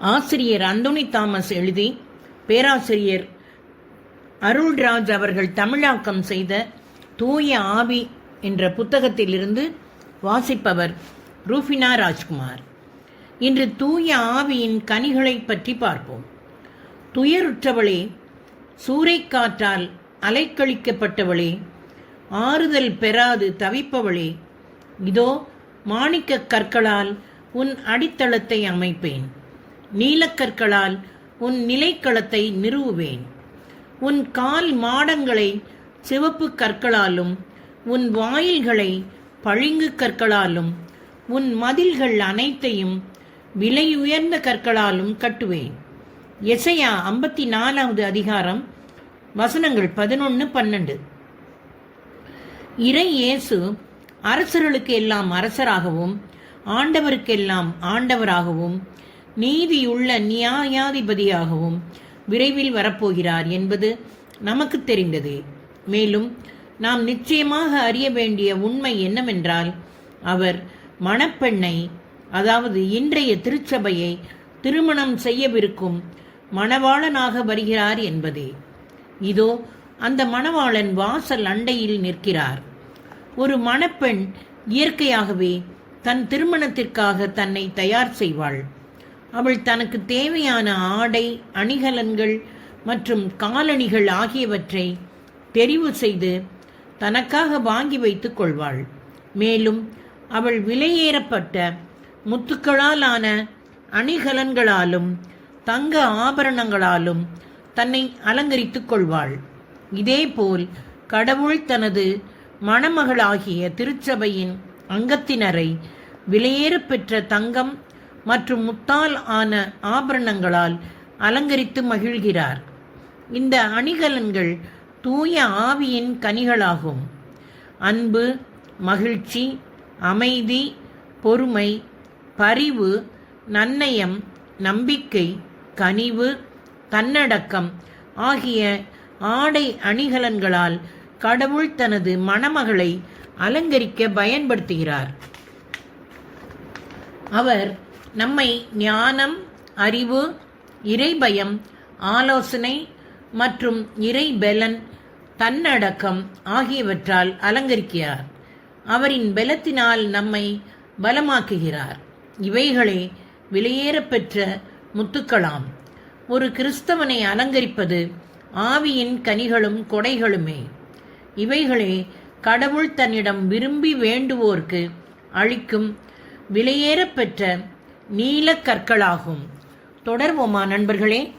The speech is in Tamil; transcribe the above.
ஆசிரியர் அந்தோனி தாமஸ் எழுதி பேராசிரியர் அருள்ராஜ் அவர்கள் தமிழாக்கம் செய்த தூய ஆவி என்ற புத்தகத்திலிருந்து வாசிப்பவர் ரூஃபினா ராஜ்குமார். இன்று தூய ஆவியின் கனிகளை பற்றி பார்ப்போம். துயருற்றவளே சூறைக்காற்றால் அலைக்கழிக்கப்பட்டவளே ஆறுதல் பெறாது தவிப்பவளே இதோ மாணிக்கக் கற்களால் உன் அடித்தளத்தை அமைப்பேன். நீலக்கற்களால் உன் நிலைக்களத்தை நிறுவுவேன். உன் கால் மாடங்களை சிவப்பு கற்களாலும் உன் வாயில்களை பளிங்கு கற்களாலும் உன் மதில்கள் அனைத்தையும் விலையுயர்ந்த கற்களாலும் கட்டுவேன். எசையா ஐம்பத்தி நாலாவது அதிகாரம் வசனங்கள் பதினொன்று பன்னெண்டு. இறை இயேசு அரசர்களுக்கு எல்லாம் அரசராகவும் ஆண்டவருக்கெல்லாம் ஆண்டவராகவும் நீதியுள்ள நியாயாதிபதியாகவும் விரைவில் வரப்போகிறார் என்பது நமக்கு தெரிந்தது. மேலும் நாம் நிச்சயமாக அறிய வேண்டிய உண்மை என்னவென்றால் அவர் மணப்பெண்ணை அதாவது இன்றைய திருச்சபையை திருமணம் செய்யவிருக்கும் மணவாளனாக வருகிறார் என்பதே. இதோ அந்த மணவாளன் வாசல் அண்டையில் நிற்கிறார். ஒரு மணப்பெண் இயற்கையாகவே தன் திருமணத்திற்காக தன்னை தயார் செய்வாள். அவள் தனக்கு தேவையான ஆடை அணிகலன்கள் மற்றும் காலணிகள் ஆகியவற்றை தெரிவு செய்து தனக்காக வாங்கி வைத்துக் கொள்வாள். மேலும் அவள் விலையேறப்பட்ட முத்துக்களால் ஆன அணிகலன்களாலும் தங்க ஆபரணங்களாலும் தன்னை அலங்கரித்துக் கொள்வாள். இதேபோல் கடவுள் தனது மணமகளாகிய திருச்சபையின் அங்கத்தினரை விலையேறப்பெற்ற தங்கம் மற்றும் முத்தால் ஆன ஆபரணங்களால் அலங்கரித்து மகிழ்கிறார். இந்த அணிகலன்கள் தூய ஆவியின் கனிகளாகும். அன்பு மகிழ்ச்சி அமைதி பொறுமை பரிவு நன்னயம் நம்பிக்கை கனிவு தன்னடக்கம் ஆகிய ஆடை அணிகலன்களால் கடவுள் தனது மணமகளை அலங்கரிக்க பயன்படுத்துகிறார். அவர் நம்மை ஞானம் அறிவு இறைபயம் ஆலோசனை மற்றும் இறைபெலன் தன்னடக்கம் ஆகியவற்றால் அலங்கரிக்கிறார். அவரின் பலத்தினால் நம்மை பலமாக்குகிறார். இவைகளே விலையேறப்பெற்ற முத்துக்களாம். ஒரு கிறிஸ்தவனை அலங்கரிப்பது ஆவியின் கனிகளும் கொடைகளுமே. இவைகளே கடவுள் தன்னிடம் விரும்பி வேண்டுவோர்க்கு அளிக்கும் விலையேறப்பெற்ற நீலக்கற்களாகும் தொடர்வோமா நண்பர்களே?